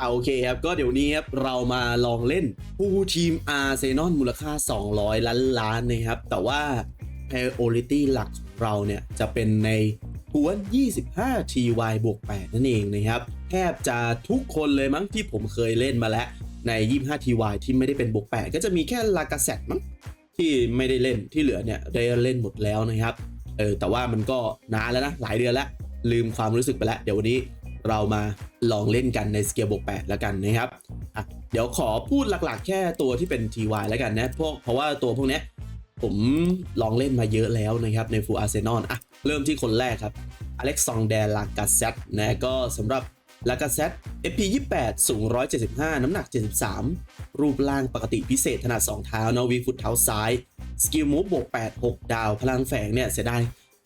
อ่าโอเคครับ ก็เดี๋ยวนี้ครับ เรามาลองเล่นฟูทีมอาร์เซนอลมูลค่า 200 ล้านล้านนะครับ แต่ว่า priority หลักของเราเนี่ย จะเป็นในกวน 25 TY บวก 8 นั่นเองนะครับ แทบจะทุกคนเลยมั้งที่ผมเคยเล่นมาแล้ว ใน 25 TY ที่ไม่ได้เป็นบวก 8 ก็จะมีแค่ลากาเซตมั้งที่ไม่ได้เล่นที่เหลือเนี่ยได้เล่นหมดแล้วนะครับเออแต่ว่ามันก็นานแล้วนะหลายเดือนแล้วลืมความรู้สึกไปแล้ว เดี๋ยววันนี้ เรามาลองเล่นกันในสเกลบวก8แล้วกันนะครับเดี๋ยวขอพูดหลักๆ แค่ตัวที่เป็น TY แล้วกันนะพวกเพราะว่าตัวพวกนี้ผมลองเล่นมาเยอะแล้วนะครับในฟูอาร์เซนอลอะเริ่มที่คนแรกครับอเล็กซองแดลากาเซตนะก็สำหรับลากาเซต FP 28สูง 175 น้ำหนัก 73 รูปร่างปกติพิเศษถนัด2เท้านะวีฟุตเท้าซ้าย สกิลมูฟบวก8 6 ดาว พลังแฝงเนี่ยเสียดาย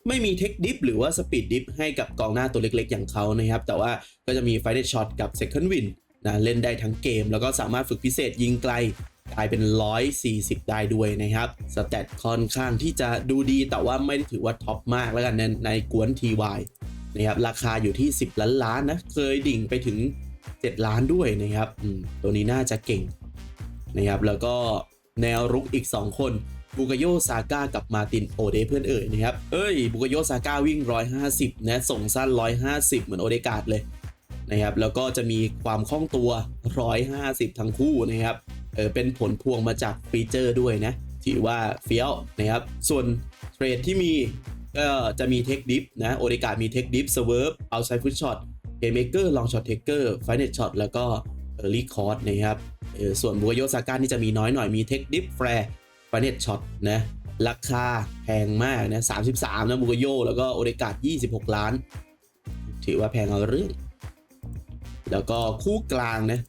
ไม่มีเทคดิฟหรือว่าสปีดดิฟให้กับกองหน้าตัวเล็กๆ อย่างเขานะครับ แต่ว่าก็จะมีไฟเดช็อตกับ Second Win นนะเล่นได้ทั้งเกม แล้วก็สามารถฝึกพิเศษยิงไกลกลายเป็น 140 ได้ด้วยนะครับ สแตทค่อนข้างที่จะดูดีแต่ว่าไม่ได้ถือว่าท็อปมากแล้วกันในในกวน TY นะครับราคาอยู่ที่ 10 ล้านล้านนะ เคยดิ่งไปถึง 7 ล้านด้วยนะครับตัวนี้น่าจะเก่งนะครับแล้วก็แนวรุกอีก 2 คน บุกโยซาก้ากับมาตินโอเดเพื่อนเอ่ยนะครับ เอ้ย บุกโยซาก้าวิ่ง 150 นะ ส่งสั้น 150 เหมือนโอเดกาดเลยนะครับ แล้วก็จะมีความคล่องตัว 150 ทั้งคู่นะครับ เออ เป็นผลพวงมาจากฟีเจอร์ด้วยนะ ถือว่าเฟี้ยวนะครับ ส่วนเทรดที่มีก็จะมีเทคดิฟนะ โอเดกาดมีเทคดิฟเซเวิร์ฟเอาไซฟุตช็อตเกมเมเกอร์ลองช็อตเทคเกอร์ไฟเนตช็อตแล้วก็รีคอร์ดนะครับส่วนบุกโยซาก้านี่จะมีน้อยหน่อยมีเทคดิฟแฟร์ เนตช็อตนะราคาแพงมากนะ 33 นะบุกโย แล้วก็โอเดกาด26 ล้าน ถือว่าแพงเอาเรื่อง แล้วก็คู่กลางนะ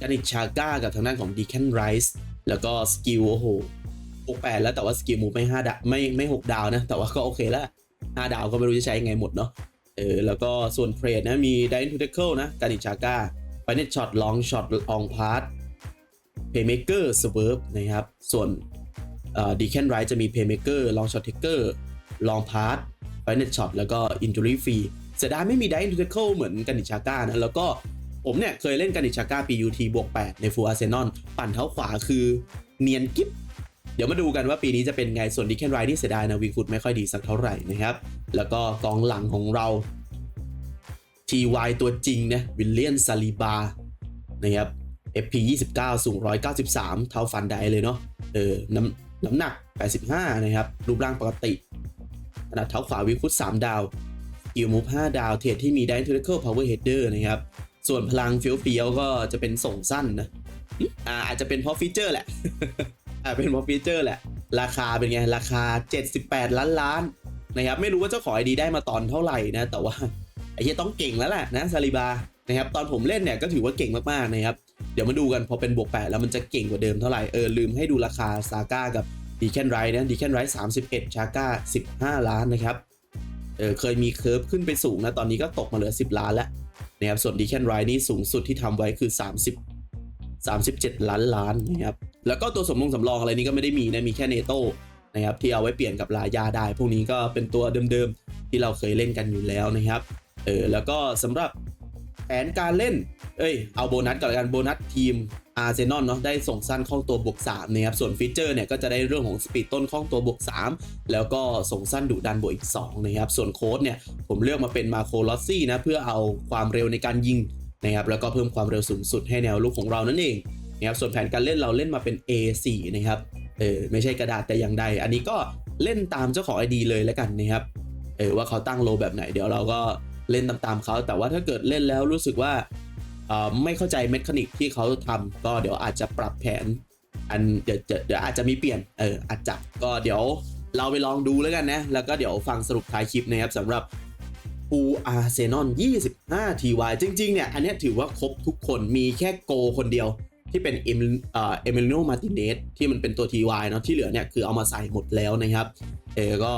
กานิชชาก้ากับทางด้านของดีแคนไรส์แล้วก็สกิลโอ้โห68 แล้วแต่ว่าสกิลมูไม่5ดาวไม่ไม่ 6 ดาวนะ แต่ว่าก็โอเคแล้ว 5 ดาวก็ไม่รู้จะใช้ยังไงหมดเนาะเออแล้วก็ส่วนเทรดนะ มีไดน์ทูเทเคิลนะกานิชชาก้าไฟเน็ตช็อตลองช็อตอองพาร์ทเพย์เมเกอร์สเวิร์ฟนะครับ ส่วน ดีแคนไรจะมีเพย์เมเกอร์ลองช็อตเทเกอร์ลองพาร์ทไฟเน็ตช็อตแล้วก็อินจูรี่ฟรีเสียดายไม่มีไดน์ทูเทเคิลเหมือนกานิชาก้านะ แล้วก็ผมเนี่ยเคยเล่นกานิชาก้า PUT บวก 8 ในฟูอาร์เซนอลปั่นเท้าขวาคือเนียนกิฟเดี๋ยวมาดูกันว่าปีนี้จะเป็นไง ส่วนดิแคนไรนี่เสียดายนะวิงฟุตไม่ค่อยดีสักเท่าไหร่นะครับ แล้วก็กองหลังของเรา TY ตัวจริงนะวิลเลียนซาลิบานะครับ FP 29 สูง 193 เท่าฟันไดเลยเนาะเออน้ำ น้ำหนัก 85 นะครับ รูปร่างปกติขนาดเท้าขวาวิงฟุต3 ดาวกิลมูฟ5ดาว เทรดที่มีไดนทูเคิลพาวเวอร์เฮดเดอร์นะครับ ส่วนพลังเฟี้ยวๆก็จะเป็นส่งสั้นนะอ่าอาจจะเป็นเพราะฟีเจอร์แหละอ่าเป็นเพราะฟีเจอร์แหละ ราคาเป็นไง ราคา 78 ล้านล้านนะครับ ไม่รู้ว่าเจ้าของไอดีได้มาตอนเท่าไหร่นะ แต่ว่าไอ้เหี้ยต้องเก่งแล้วแหละนะซาลิบานะครับ ตอนผมเล่นเนี่ยก็ถือว่าเก่งมากๆนะครับ เดี๋ยวมาดูกันพอเป็นบวก8แล้วมันจะเก่งกว่าเดิมเท่าไหร่ เออลืมให้ดูราคาซาก้ากับดีแคนไรนะดีแคนไร31ชาก้า15ล้านนะครับ เออเคยมีเคิร์ฟขึ้นไปสูงนะตอนนี้ก็ตกมาเหลือ10ล้านแล้วนะครับส่วนดีแคนไรนี่สูงสุดที่ทำไว้คือ30 37ล้านล้านนะครับแล้วก็ตัวสมรองสำรองอะไรนี้ก็ไม่ได้มีนะมีแค่เนโต้นะครับที่เอาไว้เปลี่ยนกับลายาได้ พวกนี้ก็เป็นตัวเดิมๆที่เราเคยเล่นกันอยู่แล้วนะครับเออแล้วก็สำหรับ แผนการเล่น เอ้ย เอาโบนัสก่อนละกันโบนัสทีมอาร์เซนอลเนาะได้ส่งสั้นคล่องตัวบวก3นะครับ ส่วนฟีเจอร์เนี่ยก็จะได้เรื่องของสปีดต้นคล่องตัวบวก 3 แล้วก็ส่งสั้นดุดันบวกอีก 2 นะครับ ส่วนโค้ดเนี่ยผมเลือกมาเป็นมาโคลอสซี่นะ เพื่อเอาความเร็วในการยิงนะครับแล้วก็เพิ่มความเร็วสูงสุดให้แนวลูกของเรานั่นเองนะครับส่วนแผนการเล่นเราเล่นมาเป็น A4 นะครับเออไม่ใช่กระดาษแต่อย่างใด อันนี้ก็เล่นตามเจ้าของ ID เลยแล้วกันนะครับเออว่าเขาตั้งโลแบบไหนเดี๋ยวเราก็ เล่นตามๆเขา แต่ว่าถ้าเกิดเล่นแล้วรู้สึกว่าไม่เข้าใจเมคานิกที่เขาทำก็เดี๋ยวอาจจะปรับแผน อันเดี๋ยวเดี๋ยวอาจจะมีเปลี่ยนเอออาจจะก็เดี๋ยวเราไปลองดูแล้วกันนะ แล้วก็เดี๋ยวฟังสรุปท้ายคลิปนะครับสำหรับปูอาร์เซนอล25 TY จริง ๆ เนี่ย อันนี้ถือว่าครบทุกคนมีแค่โกคนเดียวที่เป็นเอมเอ่อเอมิลิโนมาติเนสที่มันเป็นตัว TY เนาะที่เหลือเนี่ยคือเอามาใส่หมดแล้วนะครับ เออก็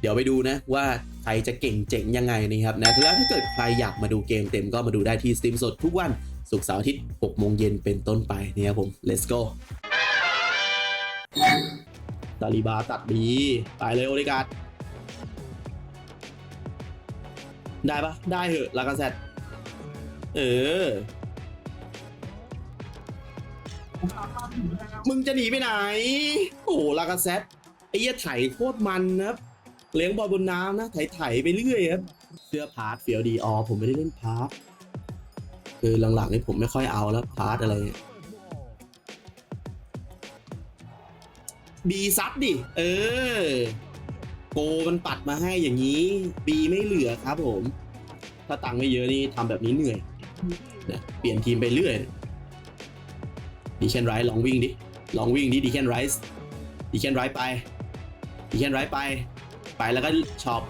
เดี๋ยวไปดูนะว่าใครจะเก่งเจ๋งยังไงนะครับนะแล้วถ้าเกิดใครอยากมาดูเกมเต็มก็มาดูได้ที่สตรีมสดทุกวันศุกร์เสาร์อาทิตย์6โมงเย็นเป็นต้นไปนะครับผม let's go ตาลีบาตัดดีไปเลยโอริกาดได้ปะได้เหอะลากาเซตเออ มึงจะหนีไปไหน โอ้ลากาเซตไอ้เหี้ยไถโคตรมันนะครับ เลี้ยงบอลบนน้ำนะไถไถๆไปเรื่อยครับเสื้อพาร์ทเฟียวดีอ๋อผมไม่ได้เล่นพาร์ทคือหลังๆนี่ผมไม่ค่อยเอาแล้วพาร์ทอะไรบีซัดดิ เออ โกมันปัดมาให้อย่างนี้บีไม่เหลือครับผม ถ้าตังค์ไม่เยอะนี่ทำแบบนี้เหนื่อยนะเปลี่ยนทีมไปเรื่อยดีแคนไรส์ลองวิ่งดิ ลองวิ่งดิดีแคนไรส์ดีแคนไรส์ไปดีแคนไรส์ไป ไปแล้วก็ช็อป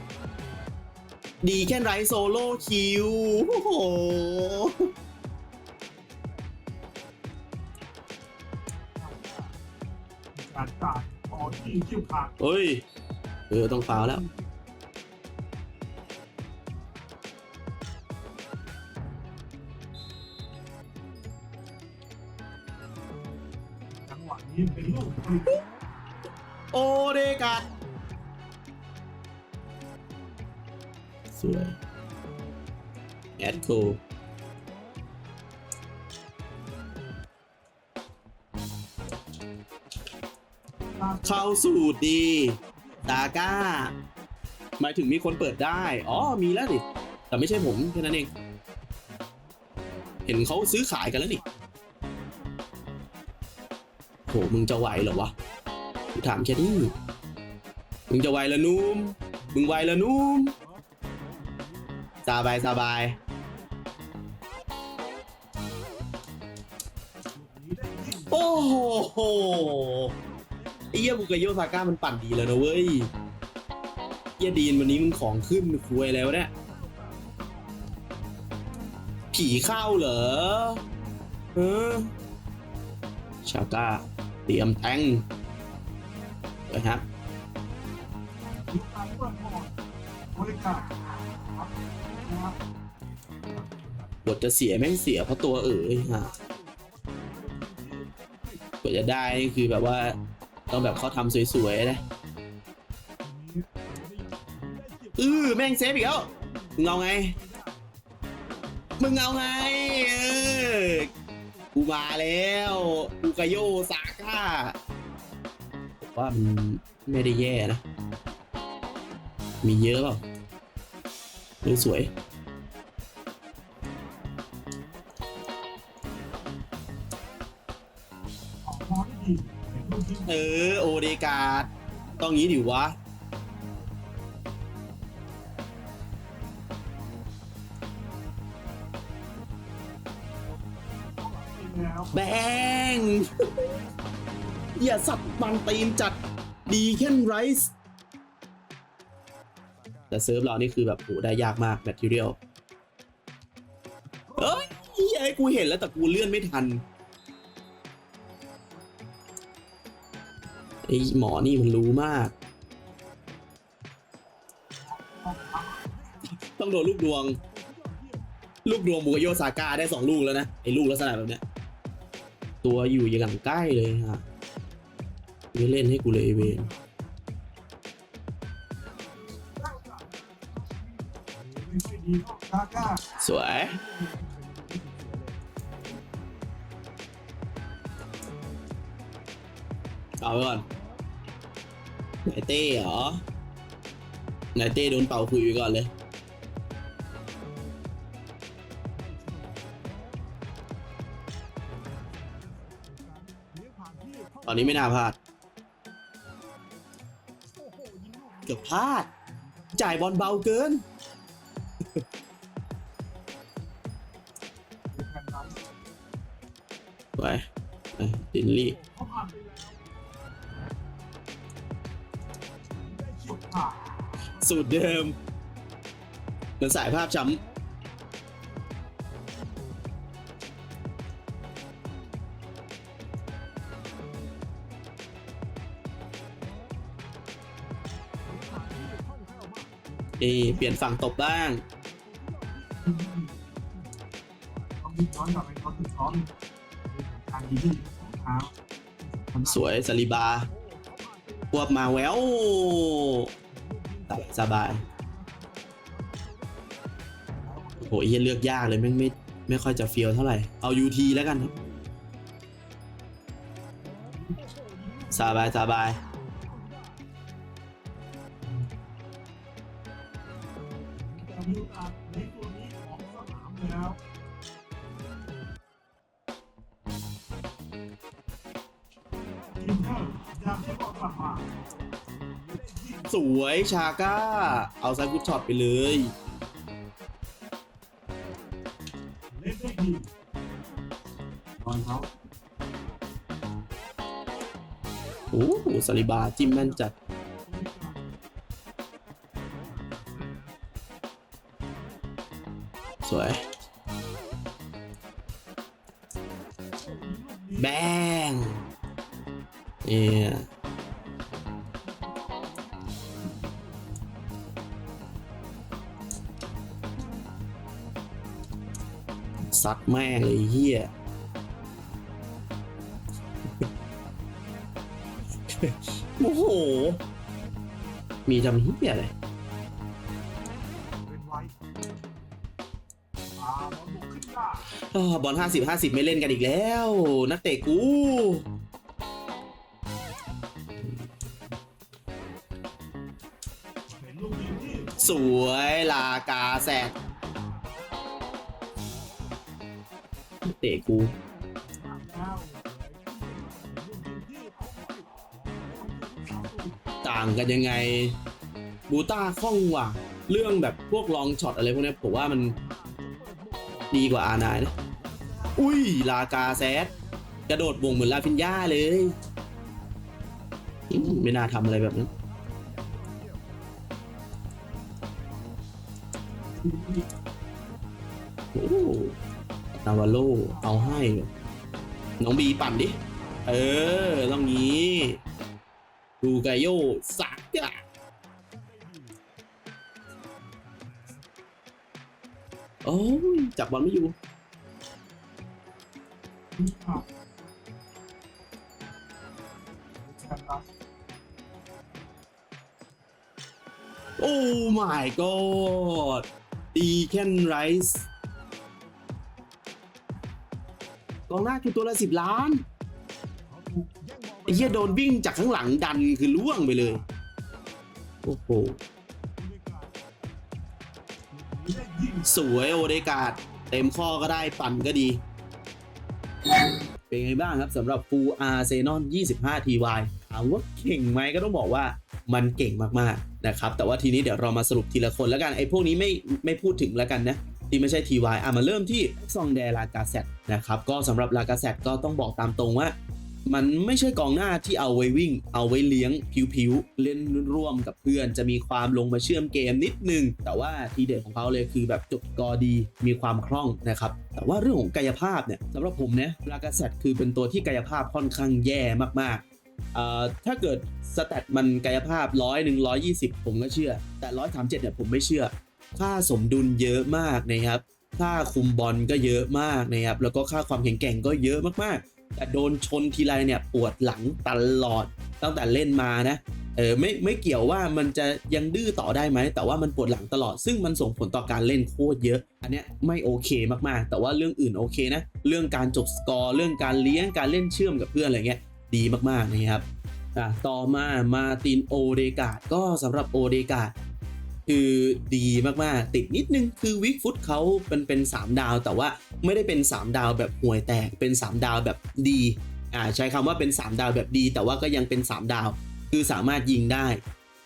ดีแคนไรโซโล่คิวโอ้โหการจ่ายต่อที่คิวขาดเฮ้ย เออ ต้องฟาวแล้ว จังหวะนี้เป็นลูกฟรีโอเดกา วยแอดโคเข้าสูตรดีตาก้า หมายถึงมีคนเปิดได้ อ๋อ มีแล้วดิ แต่ไม่ใช่ผมแค่นั้นเอง เห็นเขาซื้อขายกันแล้วนี่โหมึงจะไหวเหรอวะถามแค่นี้มึงจะไหวเหรอนุ่ม มึงไหวเหรอนุ่ม สบายสบายโอ้โหไอ้เหี้ยบุกโยซาก้ามันปั่นดีแล้วนะเว้ยเหี้ยดีนวันนี้มึงของขึ้นคุยแล้วเนี่ยผีเข้าเหรอเออชาก้าเตรียมแทงนะครับทิศทางเปิดบอลบริการ บทจะเสียแม่งเสียเพราะตัวเอ๋ยฮะกว่าจะได้นี่คือแบบว่าต้องแบบเขาทำสวยๆนะอือแม่งเซฟอีกแล้วมึงเอาไง มึงเอาไง เออ กูมาแล้วกูกโยซาก้าผมว่ามันไม่ได้แย่นะ มีเยอะเปล่าเรื่อสวย เออ โอเดกาดต้องงี้ดิวะ แบง อย่าสัตว์มันตีนจัดดีแค่นไรส์แต่เซิร์ฟเรานี่คือแบบโหได้ยากมากแมทเทียลเอ้ยไอ้กูเห็นแล้วแต่กูเลื่อนไม่ทัน ไอ้หมอนี่มันรู้มาก ต้องโดนลูกดวง ลูกดวงบุกโยซาก้าได้สองลูกแล้วนะ ไอ้ลูกลักษณะแบบเนี้ย ตัวอยู่อย่างใกล้เลยฮะไม่เล่นให้กูเลยเวนไม่ค่อยดีก็กาก้าสวยเอาไปก่อน ไหนเต้เหรอไหนเต้โดนเป่าคุยไปก่อนเลย ตอนนี้ไม่น่าพลาด เกือบพลาด จ่ายบอลเบาเกินแผ่นนั้นไปไปดินลี่ สูตรเดิมเหมือนสายภาพช้ำเอเปลี่ยนฝั่งตบบ้างต้องมีย้อนกับไปเขาถึงซ้อมทางดีที่สองเท้าสวยสลิบาควบมาแวว ตัดสบายโหเฮียเลือกยากเลยแม่งไม่ไม่ค่อยจะเฟียวเท่าไหร่ เอา UT แล้วกันครับ สบายสบายจะมีโอกาสในตัวนี้ของสนามแล้วทีมเธอกจะบอกกลับมา สวยชาก้า เอาไซากุช็อตไปเลยเล่นได้ดีตอนเขาโอ้โหสลิบาจิ้มแม่นจัด แม่งเลยเฮียโอ้โห มีจำเฮียอะไรบอลห้าสิบห้าสิบไม่เล่นกันอีกแล้ว นักเตะกูสวยลากาแซด เตะกูต่างกันยังไงบูต้าคล่องกว่า เรื่องแบบพวกลองช็อตอะไรพวกนี้ผมว่ามันดีกว่าอาร์ไนายนะอุ้ย ลากาแซดกระโดดวงเหมือนลาฟินย่าเลย ไม่น่าทำอะไรแบบนั้นโอ้าวาโลเอาให้ น้องบีปั่นดิ เออ ต้องงี้ ดูไกโยสักอะโอ้ยจับบอลไม่อยู่โอ้ my god ดีแคนไรส์ กองหน้าคือตัวละสิบล้านเขาถูกแย่งบอลไปไอ้เหี้ยโดนวิ่งจากข้างหลังดันคือล่วงไปเลย โอ้โห สวยโอเดกาดเต็มข้อก็ได้ปั่นก็ดี เป็นไงบ้างครับสำหรับฟูอาร์เซนอล25 TY ถามว่าเก่งไหมก็ต้องบอกว่ามันเก่งมาก ๆ นะครับ แต่ว่าทีนี้เดี๋ยวเรามาสรุปทีละคนแล้วกัน ไอ้พวกนี้ไม่ไม่พูดถึงแล้วกันนะ ที่ไม่ใช่ TY อะมาเริ่มที่ซองแดลากาเซตนะครับก็สำหรับลากาเซตก็ต้องบอกตามตรงว่า มันไม่ใช่กองหน้าที่เอาไว้วิ่ง เอาไว้เลี้ยงผิวๆ เล่นร่วมกับเพื่อน จะมีความลงมาเชื่อมเกมนิดนึง แต่ว่าทีเด็ดของเขาเลยคือแบบจบกอดีมีความคล่องนะครับแต่ว่าเรื่องของกายภาพเนี่ยสำหรับผมเนี่ยลากาเซตคือเป็นตัวที่กายภาพค่อนข้างแย่มากๆอ่อถ้าเกิดสแตทมันกายภาพร้อยหนึ่งร้อยยี่สิบผมก็เชื่อ แต่ร้อยสามเจ็ดเนี่ยผมไม่เชื่อ ค่าสมดุลเยอะมากนะครับ ค่าคุมบอลก็เยอะมากนะครับ แล้วก็ค่าความแข็งแกร่งก็เยอะมากๆ แต่โดนชนทีไรเนี่ยปวดหลังตลอดตั้งแต่เล่นมานะ เออไม่ไม่เกี่ยวว่ามันจะยังดื้อต่อได้ไหม แต่ว่ามันปวดหลังตลอด ซึ่งมันส่งผลต่อการเล่นโคตรเยอะ อันเนี้ยไม่โอเคมากๆ แต่ว่าเรื่องอื่นโอเคนะ เรื่องการจบสกอร์ เรื่องการเลี้ยง การเล่นเชื่อมกับเพื่อนอะไรเงี้ยดีมากๆนะครับอะต่อมามาตินโอเดกาดก็สำหรับโอเดกาด คือดีมากๆ ติดนิดนึงคือวิกฟุตเขาเป็นเป็น 3 ดาว แต่ว่าไม่ได้เป็น 3 ดาวแบบห่วยแตกเป็น 3 ดาวแบบดีอ่าใช้คำว่าเป็น 3 ดาวแบบดี แต่ว่าก็ยังเป็น 3 ดาว คือสามารถยิงได้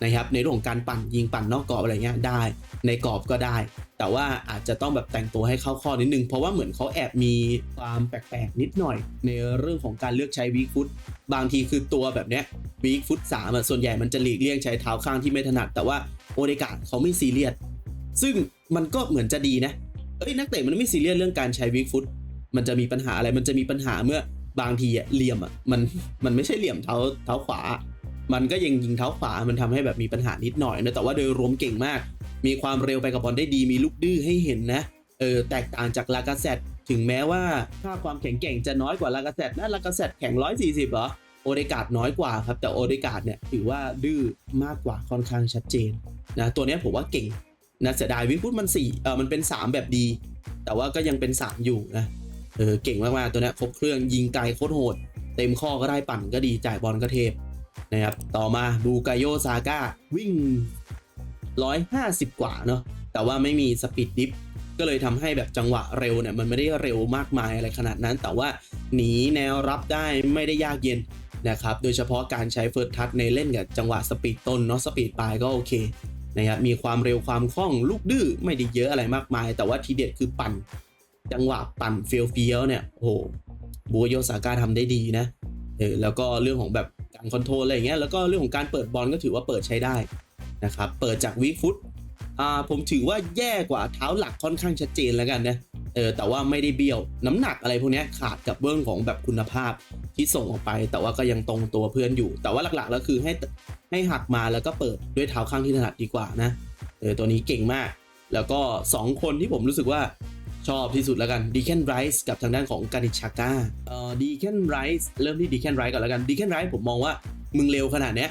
นะครับในเรื่องของการปั่นยิงปั่นนอกกรอบอะไรเงี้ยได้ในกรอบก็ได้ แต่ว่าอาจจะต้องแบบแต่งตัวให้เข้าข้อนิดนึง เพราะว่าเหมือนเขาแอบมีความแปลกๆนิดหน่อย ในเรื่องของการเลือกใช้วีคฟุตบางทีคือตัวแบบเนี้ยวีคฟุตสามอะส่วนใหญ่มันจะหลีกเลี่ยงใช้เท้าข้างที่ไม่ถนัด แต่ว่าโอเดกาเขาไม่ซีเรียสซึ่งมันก็เหมือนจะดีนะเอ้ยนักเตะมันไม่ซีเรียสเรื่องการใช้วิกฟุต มันจะมีปัญหาอะไร มันจะมีปัญหาเมื่อบางทีอะเหลี่ยมอะมันมันไม่ใช่เหลี่ยมเท้าเท้าขวา มันก็ยังยิงเท้าขวา มันทำให้แบบมีปัญหานิดหน่อยนะ แต่ว่าโดยรวมเก่งมาก มีความเร็วไปกับบอลได้ดี มีลูกดื้อให้เห็นนะ เออ แตกต่างจากลากาเซตถึงแม้ว่าค่าความแข็งแกร่งจะน้อยกว่าลากาเซตนะลากาเซตแข่ง140เหรอ โอเดกาดน้อยกว่าครับ แต่โอเดกาดเนี่ยถือว่าดื้อมากกว่าค่อนข้างชัดเจนนะ ตัวนี้ผมว่าเก่งนะเสียดายวิฟุตมันสี่เออมันเป็น 3 แบบดี แต่ว่าก็ยังเป็น 3 อยู่นะ เออ เก่งมากๆ ตัวนี้ครบเครื่องยิงไกลโคตรโหด เต็มข้อก็ได้ปั่นก็ดีจ่ายบอลก็เทพ นะครับต่อมาบูกาโยซาก้าวิ่ง 150 กว่าเนาะแต่ว่าไม่มีสปีดดิฟก็เลยทำให้แบบจังหวะเร็วเนี่ยมันไม่ได้เร็วมากมายอะไรขนาดนั้น แต่ว่าหนีแนวรับได้ไม่ได้ยากเย็นนะครับโดยเฉพาะการใช้เฟิร์สทัชในเล่นกับจังหวะสปีดต้นเนาะสปีดปลายก็โอเคนะครับมีความเร็วความคล่องลูกดื้อไม่ได้เยอะอะไรมากมาย แต่ว่าทีเด็ดคือปั่น จังหวะปั่นเฟียวเฟียวๆเนี่ยโอ้โหบูโยซาก้าทำได้ดีนะ เออแล้วก็เรื่องของแบบการคอนโทรลอะไรอย่างเงี้ยแล้วก็เรื่องของการเปิดบอลก็ถือว่าเปิดใช้ได้นะครับเปิดจากวีฟุตอ่าผมถือว่าแย่กว่าเท้าหลักค่อนข้างชัดเจนแล้วกันนะเออแต่ว่าไม่ได้เบี้ยวน้ำหนักอะไรพวกนี้ขาดกับเรื่องของแบบคุณภาพที่ส่งออกไป แต่ว่าก็ยังตรงตัวเพื่อนอยู่ แต่ว่าหลักๆแล้วคือให้ให้หักมาแล้วก็เปิดด้วยเท้าข้างที่ถนัดดีกว่านะเออตัวนี้เก่งมาก แล้วก็สองคนที่ผมรู้สึกว่า ชอบที่สุดแล้วกันดีแคนไรส์กับทางด้านของกานิชาก้าเอ่อดีแคนไรส์เริ่มที่ดีแคนไรส์ก่อนแล้วกันดีแคนไรส์ผมมองว่ามึงเร็วขนาดเนี้ย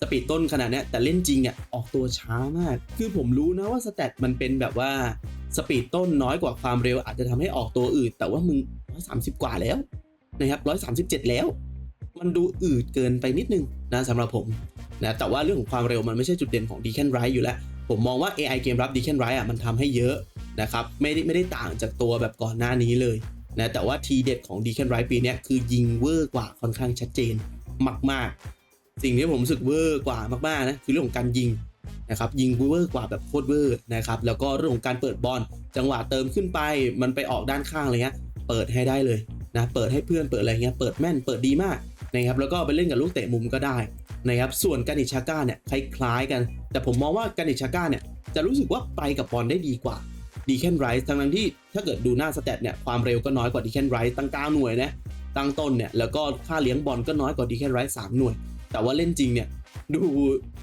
สปีดต้นขนาดเนี้ยแต่เล่นจริงอะออกตัวช้ามาก คือผมรู้นะว่าสแตทมันเป็นแบบว่าสปีดต้นน้อยกว่าความเร็วอาจจะทำให้ออกตัวอืดแต่ว่ามึง130กว่าแล้วนะครับ137แล้ว มันดูอืดเกินไปนิดนึงนะสำหรับผมนะแต่ว่าเรื่องของความเร็วมันไม่ใช่จุดเด่นของดีแคนไรส์อยู่แล้ว ผมมองว่า AI เกมรับดีแคนไรส์อะมันทำให้เยอะ นะครับไม่ได้ไม่ได้ต่างจากตัวแบบก่อนหน้านี้เลยนะแต่ว่าทีเด็ดของ d ีแคนไรปีนี้คือยิงเวอร์กว่าค่อนข้างชัดเจนมาก ๆ สิ่งที่ผมรู้สึกเวอร์กว่ามากๆนะคือเรื่องของการยิงนะครับยิงเวอร์กว่าแบบโคตรเวอร์นะครับแล้วก็เรื่องของการเปิดบอลจังหวะเติมขึ้นไปมันไปออกด้านข้างอะไรเงี้ยเปิดให้ได้เลยนะเปิดให้เพื่อนเปิดอะไรเงี้ยเปิดแม่นเปิดดีมากนะครับแล้วก็ไปเล่นกับลูกเตะมุมก็ได้นะครับส่วนกานิชาก้าเนี่ยคล้ายๆกัน แต่ผมมองว่ากานิชาก้าเนี่ยจะรู้สึกว่าไปกับบอลได้ดีกว่า ดีแคนไรส์ทั้งนั้นที่ถ้าเกิดดูหน้าสแตทเนี่ยความเร็วก็น้อยกว่าดีแคนไรส์ตั้ง 9 หน่วยนะตั้งต้นเนี่ยแล้วก็ค่าเลี้ยงบอลก็น้อยกว่าดีแคนไรส์3หน่วย แต่ว่าเล่นจริงเนี่ยดู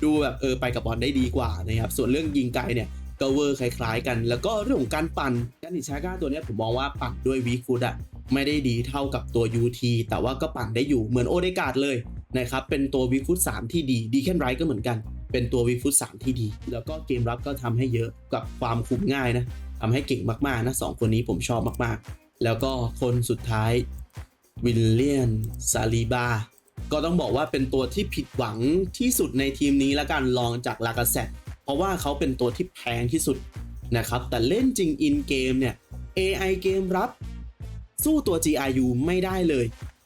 ดูแบบเออไปกับบอลได้ดีกว่านะครับส่วนเรื่องยิงไกลเนี่ยก็เวอร์คล้ายๆกัน แล้วก็เรื่องของการปั่นการดิชาก้าตัวเนี้ยผมมองว่าปั่นด้วยวีฟุตอะไม่ได้ดีเท่ากับตัว UT แต่ว่าก็ปั่นได้อยู่เหมือนโอเดกาดเลยนะครับเป็นตัววีฟุต3ที่ดีดีแคนไรส์ก็เหมือนกัน เป็นตัววีฟุต3ที่ดี แล้วก็เกมรับก็ทำให้เยอะกับความคุมง่ายนะ ทำให้เก่งมากๆนะสองคนนี้ผมชอบมากๆ แล้วก็คนสุดท้ายวิลเลียนซาลีบาก็ต้องบอกว่าเป็นตัวที่ผิดหวังที่สุดในทีมนี้แล้วกันลองจากลากาเซตเพราะว่าเขาเป็นตัวที่แพงที่สุดนะครับ แต่เล่นจริงอินเกมเนี่ย AI เกมรับ สู้ตัว GRU ไม่ได้เลย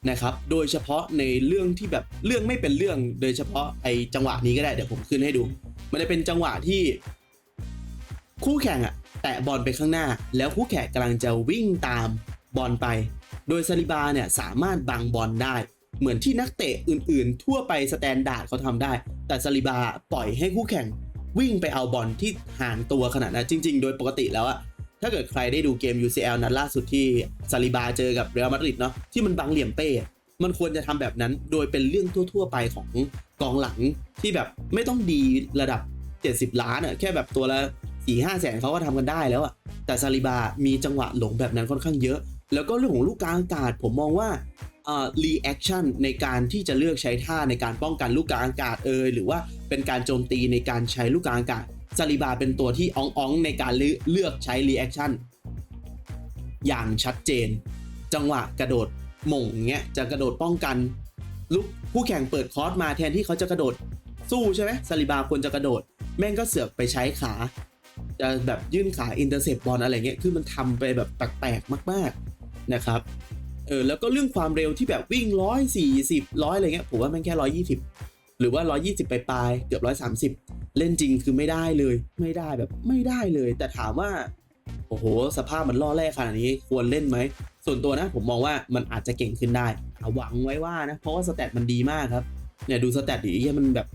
นะครับ โดยเฉพาะในเรื่องที่แบบเรื่องไม่เป็นเรื่อง โดยเฉพาะไอจังหวะนี้ก็ได้เดี๋ยวผมขึ้นให้ดู มันจะเป็นจังหวะที่ คู่แข่งอะ แตะบอลไปข้างหน้า แล้วคู่แข่งกำลังจะวิ่งตามบอลไป โดยซาลิบาเนี่ยสามารถบังบอลได้ เหมือนที่นักเตะอื่นๆ ทั่วไปสแตนดาร์ดเขาทำได้ แต่ซาลิบาปล่อยให้คู่แข่งวิ่งไปเอาบอลที่ห่างตัวขนาดนั้นจริง ๆ โดยปกติแล้วอะถ้าเกิดใครได้ดูเกม UCL นัดล่าสุดที่ซาลิบาเจอกับเรอัลมาดริดเนาะที่มันบังเหลี่ยมเป้มันควรจะทำแบบนั้นโดยเป็นเรื่องทั่ว ๆ ไปของกองหลังที่แบบไม่ต้องดีระดับ 70 ล้านอะแค่แบบตัวละ สี่ห้าแสนเขาก็ทำกันได้แล้วอะแต่ซาลิบามีจังหวะหลงแบบนั้นค่อนข้างเยอะ แล้วก็เรื่องของลูกกลางอากาศผมมองว่าเอ่อรีแอคชั่นในการที่จะเลือกใช้ท่าในการป้องกันลูกกลางอากาศเอยหรือว่าเป็นการโจมตีในการใช้ลูกกลางอากาศซาลิบาเป็นตัวที่อ่องๆในการเลือกใช้รีแอคชั่นอย่างชัดเจน จังหวะกระโดดหม่งเงี้ยจะกระโดดป้องกันลูกผู้แข่งเปิดคอร์สมาแทนที่เขาจะกระโดดสู้ใช่ไหมซาลิบาควรจะกระโดด แม่งก็เสือกไปใช้ขา จะแบบยื่นขาอินเตอร์เซปบอลอะไรเงี้ยคือมันทำไปแบบแปลกๆมาก ๆนะครับเออแล้วก็เรื่องความเร็วที่แบบวิ่งร้อยสี่สิบร้อยอะไรเงี้ยผมว่ามันแค่ร้อยยี่สิบหรือว่าร้อยี่สิบไปปลายๆเกือบร้อยสามสิบเล่นจริงคือไม่ได้เลย ไม่ได้แบบไม่ได้เลย แต่ถามว่าโอ้โห สภาพมันล่อแร่ขนาดนี้ควรเล่นไหม ส่วนตัวนะผมมองว่ามันอาจจะเก่งขึ้นได้หวังไว้ว่านะ เพราะว่าสแตทมันดีมากครับเนี่ยดูสแตทดิเหี้ยมันแบบ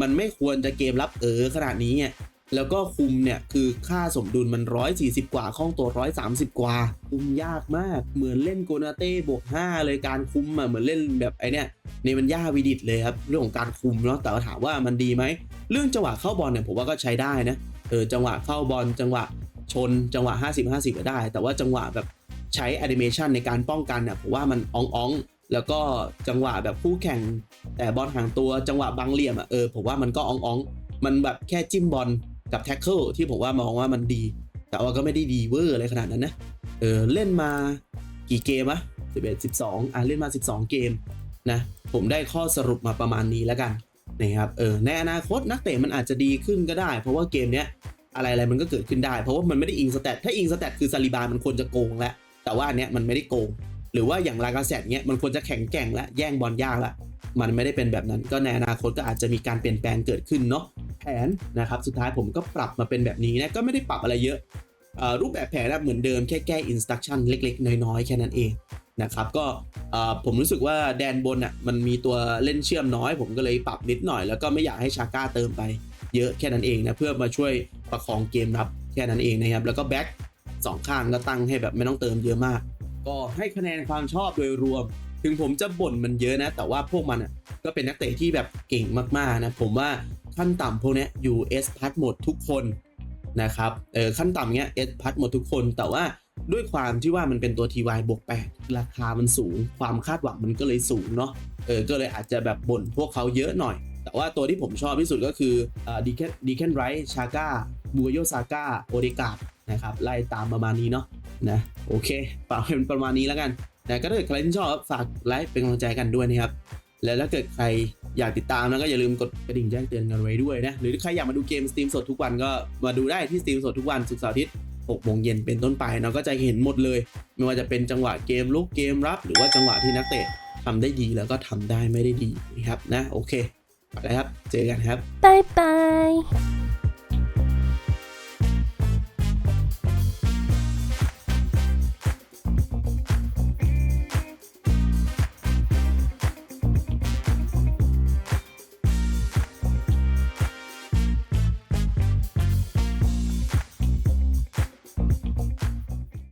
มันไม่ควรจะเกมรับเออขนาดนี้เนี่ย แล้วก็คุมเนี่ยคือค่าสมดุลมัน 140 กว่าข้องตัว 130 กว่า คุมยากมากเหมือนเล่นโกนาเต้บวก5เลยการคุมอะเหมือนเล่นแบบไอเนี่ยในมันย่าวิดิตเลยครับเรื่องของการคุมเนาะแต่ว่าถามว่ามันดีไหมเรื่องจังหวะเข้าบอลเนี่ยผมว่าก็ใช้ได้นะเออจังหวะเข้าบอลจังหวะชนจังหวะ 50 50 ก็ได้ แต่ว่าจังหวะแบบใช้แอนิเมชันในการป้องกันเนี่ยผมว่ามันอ่องๆแล้วก็จังหวะแบบคู่แข่ง แต่บอลห่างตัวจังหวะบังเหลี่ยมอะเออผมว่ามันก็อ่องๆมันแบบแค่จิ้มบอล กับแท็กเกิลที่ผมว่ามองว่ามันดี แต่ว่าก็ไม่ได้ดีเวอร์อะไรขนาดนั้นนะเออเล่นมากี่เกมอะ11 12อะเล่นมา 12 เกมนะผมได้ข้อสรุปมาประมาณนี้แล้วกันนะครับเออในอนาคตนักเตะมันอาจจะดีขึ้นก็ได้ เพราะว่าเกมเนี้ยอะไรอะไรมันก็เกิดขึ้นได้ เพราะว่ามันไม่ได้อิงสแตทถ้าอิงสแตทคือซาลิบามันควรจะโกงแล้วแต่ว่าอันเนี้ยมันไม่ได้โกง หรือว่าอย่างลากาเซตเนี้ยมันควรจะแข็งแกร่งและแย่งบอลยากละมันไม่ได้เป็นแบบนั้นก็ในอนาคตก็อาจจะมีการเปลี่ยนแปลงเกิดขึ้นเนาะ แผนนะครับสุดท้ายผมก็ปรับมาเป็นแบบนี้นะก็ไม่ได้ปรับอะไรเยอะรูปแบบแผนนะเหมือนเดิมแค่แก้อินสตั c ชั่นเล็ก ๆ น้อยๆ แค่นั้นเองนะครับก็ผมรู้สึกว่าแดนบนอะมันมีตัวเล่นเชื่อมน้อย ผมก็เลยปรับนิดหน่อย แล้วก็ไม่อยากให้ชาก้าเติมไปเยอะแค่นั้นเองนะเพื่อมาช่วยประคองเกมรับแค่นั้นเองนะครับแล้วก็แบ็คสองข้างก็ตั้งให้แบบไม่ต้องเติมเยอะมาก ก็ให้คะแนนความชอบโดยรวม ถึงผมจะบ่นมันเยอะนะ แต่ว่าพวกมันอะก็เป็นนักเตะที่แบบเก่งมากๆนะผมว่า ขั้นต่ำพวกนี้อยู่ S พัดหมดทุกคนนะครับเออขั้นต่ำเนี้ย S พัดหมดทุกคน แต่ว่าด้วยความที่ว่ามันเป็นตัว TY บวก8ราคามันสูง ความคาดหวังมันก็เลยสูงเนาะเออก็เลยอาจจะแบบบ่นพวกเขาเยอะหน่อย แต่ว่าตัวที่ผมชอบที่สุดก็คือดีแคนดีแคนไรท์ชาก้าบูโยซาก้าโอเดกาดนะครับไล่ตามประมาณนี้เนาะนะโอเคฝาเป็นประมาณนี้แล้วกันนะก็ถ้าเกิดใครที่ชอบฝากไลค์เป็นกำลังใจกันด้วยนะครับ แล้วถ้าเกิดใครอยากติดตามนะก็อย่าลืมกดกระดิ่งแจ้งเตือนกันไว้ด้วยนะ หรือถ้าใครอยากมาดูเกมสตรีมสดทุกวันก็มาดูได้ที่สตรีมสดทุกวันศุกร์เสาร์อาทิตย์6โมงเย็นเป็นต้นไปเนาะก็จะเห็นหมดเลย ไม่ว่าจะเป็นจังหวะเกมลุกเกมรับ หรือว่าจังหวะที่นักเตะทำได้ดีแล้วก็ทำได้ไม่ได้ดีนะครับนะโอเคไปแล้วครับ เจอกันครับบายบาย。